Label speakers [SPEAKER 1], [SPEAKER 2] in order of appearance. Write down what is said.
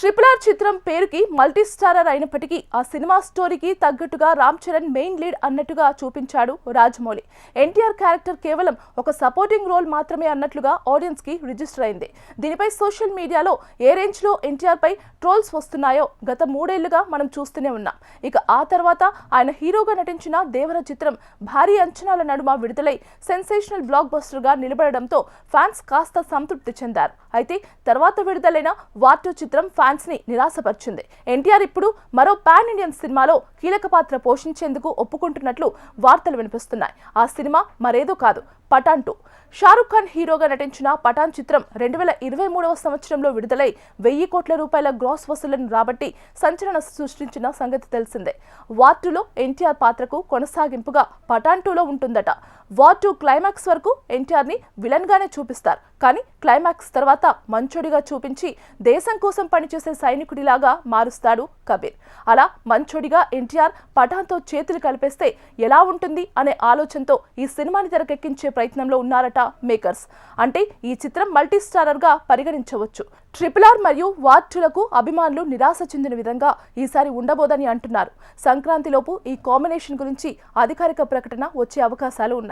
[SPEAKER 1] Triple R చిత్రం పేరుకి multi starrer అయినప్పటికీ ఆ సినిమా స్టోరీకి తగ్గట్టుగా రామ్ చరణ్ మెయిన్ లీడ్ అన్నట్టుగా చూపించాడు రాజమౌళి. ఎన్టీఆర్ క్యారెక్టర్ కేవలం ఒక సపోర్టింగ్ రోల్ మాత్రమే అన్నట్లుగా ఆడియన్స్కి రిజిస్టర్ అయింది. దీనిపై సోషల్ మీడియాలో ఏ రేంజ్లో ఎన్టీఆర్ పై ట్రోల్స్ వస్తున్నాయో గత మూడేళ్ళుగా మనం చూస్తూనే ఉన్నాం. ఇక ఆ తర్వాత ఆయన హీరోగా నటించిన దేవర చిత్రం భారీ అంచనాల నడుమ విడుదలై సెన్సేషనల్ బ్లాక్ బస్టర్గా నిలబడడంతో ఫ్యాన్స్ కాస్త సంతృప్తి చెందారు. అయితే తర్వాత విడుదలైన వార్టో చిత్రం ఫ్యాన్స్ ని నిరాశపరిచింది. ఎన్టీఆర్ ఇప్పుడు మరో పాన్ ఇండియన్ సినిమాలో కీలక పాత్ర పోషించేందుకు ఒప్పుకుంటున్నట్లు వార్తలు వినిపిస్తున్నాయి. ఆ సినిమా మరేదో కాదు. పఠాన్ టూ షారుఖ్ ఖాన్ హీరోగా నటించిన పఠాన్ చిత్రం రెండు వేల ఇరవై మూడవ సంవత్సరంలో విడుదలై వెయ్యి కోట్ల రూపాయల గ్రాస్ వసూళ్ళను రాబట్టి సంచలన సృష్టించిన సంగతి తెలిసిందే. వార్ టూలో ఎన్టీఆర్ పాత్రకు కొనసాగింపుగా పఠాన్ టూలో ఉంటుందట. వార్ టూ క్లైమాక్స్ వరకు ఎన్టీఆర్ని విలన్గానే చూపిస్తారు. కానీ క్లైమాక్స్ తర్వాత మంచోడిగా చూపించి దేశం కోసం పనిచేసే సైనికుడిలాగా మారుస్తాడు కబీర్. అలా మంచోడిగా ఎన్టీఆర్ పఠాన్తో చేతులు కలిపేస్తే ఎలా ఉంటుంది అనే ఆలోచనతో ఈ సినిమాని తెరకెక్కించే ప్రయత్నంలో ఉన్నారట మేకర్స్. అంటే ఈ చిత్రం మల్టీ స్టారర్గా పరిగణించవచ్చు. ట్రిపుల్ ఆర్ మరియు వార్ అభిమానులు నిరాశ చెందిన విధంగా ఈసారి ఉండబోదని అంటున్నారు. సంక్రాంతిలోపు ఈ కాంబినేషన్ గురించి అధికారిక ప్రకటన వచ్చే అవకాశాలు ఉన్నాయి.